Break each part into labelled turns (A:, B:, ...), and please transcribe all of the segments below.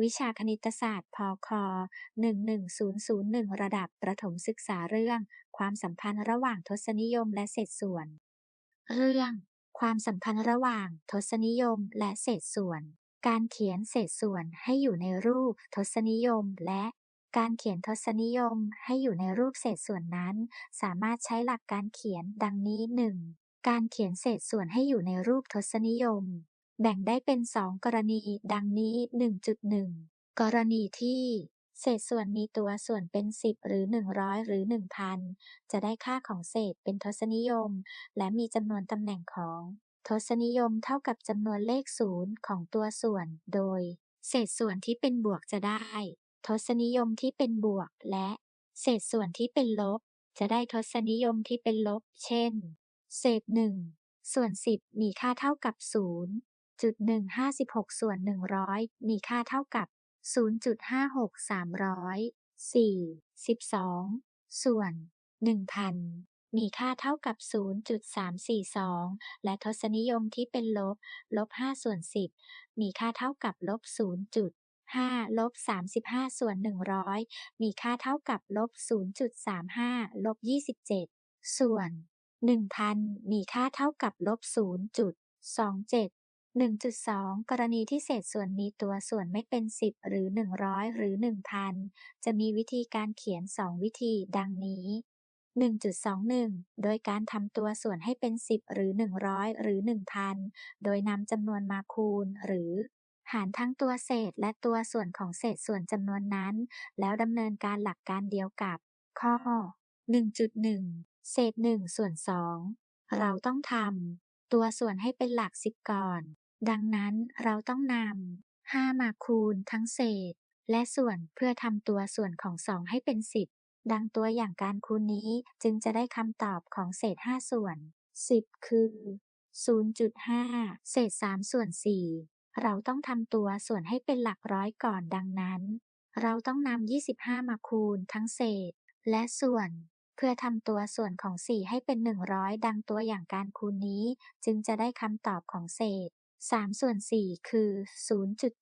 A: วิชาคณิตศาสตร์ พค 11001 ระดับประถมศึกษาเรื่อง ความสัมพันธ์ระหว่างทศนิยมและเศษส่วน เรื่อง ความสัมพันธ์ระหว่างทศนิยมและเศษส่วน การเขียนเศษส่วนให้อยู่ในรูปทศนิยมและการเขียนทศนิยมให้อยู่ในรูปเศษส่วนนั้น สามารถใช้หลักการเขียนดังนี้ 1. การเขียนเศษส่วนให้อยู่ในรูปทศนิยม แบ่งได้เป็น2กรณีดังนี้ 1.1 กรณีที่ เศษส่วนมีตัวส่วนเป็น 10 หรือ 100 หรือ 1000 จะได้ค่าของเศษเป็นทศนิยม และมีจำนวนตำแหน่งของ ทศนิยมเท่ากับจำนวนเลขศูนย์ของตัวส่วน โดย เศษส่วนที่เป็นบวกจะได้ ทศนิยมที่เป็นบวกและ เศษส่วนที่เป็นลบ จะได้ทศนิยมที่เป็นลบ เช่น เศษหนึ่งส่วนสิบมีค่าเท่ากับศู นย์จุดหนึ่งห้าสิบหกส่วนหนึ่งร้อยมีค่าเท่ากับศูนย์จุดห้าหกสามร้อยสี่สิบสองส่วนหนึ่งพันมีค่าเท่ากับ 0.342 และทศนิยมที่เป็นลบ ลบ 5 ส่วน 10 มีค่าเท่ากับลบ 0.5ลบ35 ส่วน 100 มีค่าเท่ากับลบ 0.35 ลบ 27 ส่วน 1,000 มีค่าเท่ากับลบ 0.27 1.2 กรณีที่เศษส่วนมีตัวส่วนไม่เป็น 10 หรือ 100 หรือ 1,000 จะมีวิธีการเขียน 2 วิธีดังนี้ 1.21 โดยการทำตัวส่วนให้เป็น 10 หรือ 100 หรือ 1,000 โดยนำจำนวนมาคูณ หรือ หารทั้งตัวเศษและตัวส่วนของเศษส่วนจำนวนนั้น แล้วดำเนินการหลักการเดียวกับ ข้อ 1.1 เศษ1ส่วน2เราต้องทำตัวส่วนให้เป็นหลัก10ก่อน ดังนั้นเราต้องนำ5มาคูณทั้งเศษ และส่วนเพื่อทำตัวส่วนของ2ให้เป็น10ดังตัวอย่างการคูณนี้จึงจะได้คำตอบของเศษ5ส่วน 10 คือ 0.5 เศษ 3 ส่วน 4 เราต้องทำตัวส่วนให้เป็นหลักร้อยก่อนดังนั้น เราต้องนำ25 มาคูณทั้งเศษ และส่วน เพื่อทำตัวส่วนของ 4 ให้เป็น 100 ดังตัวอย่างการคูณนี้ จึงจะได้คำตอบของเศษ 3 ส่วน 4 คือ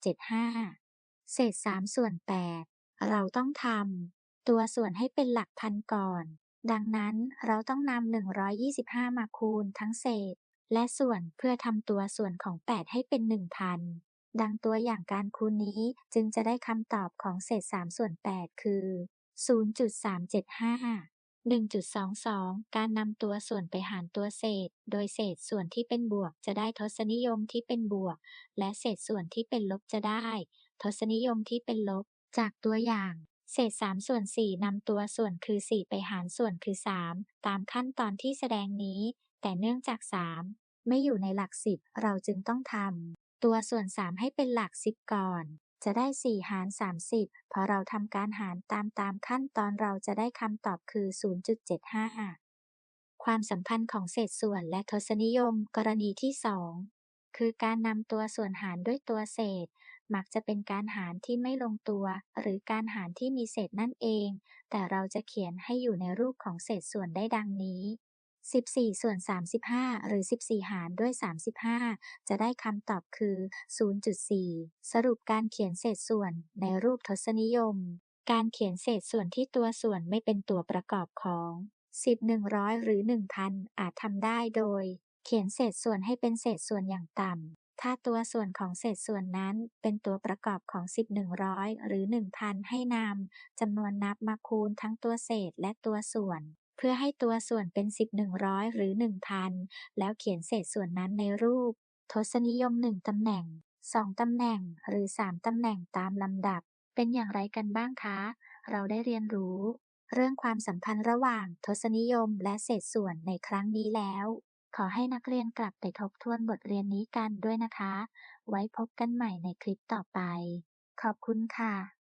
A: 0.75 เศษ 3 ส่วน 8 เราต้องทำตัวส่วนให้เป็นหลักพันก่อน ดังนั้นเราต้องนำ 125 มาคูณทั้งเศษ และส่วนเพื่อทำตัวส่วนของ 8 ให้เป็น 1,000 ดังตัวอย่างการคูณนี้จึงจะได้คำตอบของเศษ 3 ส่วน 8 คือ 0.375 1.22 การนำตัวส่วนไปหารตัวเศษ โดยเศษส่วนที่เป็นบวกจะได้ทศนิยมที่เป็นบวก และเศษส่วนที่เป็นลบจะได้ ทศนิยมที่เป็นลบ จากตัวอย่าง เศษ3ส่วน4นำตัวส่วนคือ 4 ไปหารส่วนคือ 3 ตามขั้นตอนที่แสดงนี้ แต่เนื่องจาก 3 ไม่อยู่ในหลัก 10 เราจึงต้องทำตัวส่วน 3 ให้เป็นหลัก 10 ก่อน จะได้ 4 หาร 30 พอเราทำการหารตามตามขั้นตอนเราจะได้คำตอบคือ 0.75 ความสัมพันธ์ของเศษส่วนและทศนิยมกรณีที่ 2 คือการนำตัวส่วนหารด้วยตัวเศษ มักจะเป็นการหารที่ไม่ลงตัว หรือการหารที่มีเศษนั่นเอง แต่เราจะเขียนให้อยู่ในรูปของเศษส่วนได้ดังนี้ 14 ส่วน 35 หรือ 14 หารด้วย 35 จะได้คำตอบคือ 0.4 สรุปการเขียนเศษส่วนในรูปทศนิยม การเขียนเศษส่วนที่ตัวส่วนไม่เป็นตัวประกอบของ10 100 หรือ 1,000 อาจทำได้โดย เขียนเศษส่วนให้เป็นเศษส่วนอย่างต่ำ ถ้าตัวส่วนของเศษส่วนนั้นเป็นตัวประกอบของ 10 100 หรือ 1,000 ให้นำจำนวนนับมาคูณทั้งตัวเศษและตัวส่วน เพื่อให้ตัวส่วนเป็น10 100หรือ1,000แล้วเขียนเศษส่วนนั้นในรูป ทศนิยม1ตำแหน่ง2ตำแหน่งหรือ3ตำแหน่งตามลำดับ เป็นอย่างไรกันบ้างคะ เราได้เรียนรู้ เรื่องความสัมพันธ์ระหว่างทศนิยมและเศษส่วนในครั้งนี้แล้ว ขอให้นักเรียนกลับไปทบทวนบทเรียนนี้กันด้วยนะคะ ไว้พบกันใหม่ในคลิปต่อไป ขอบคุณค่ะ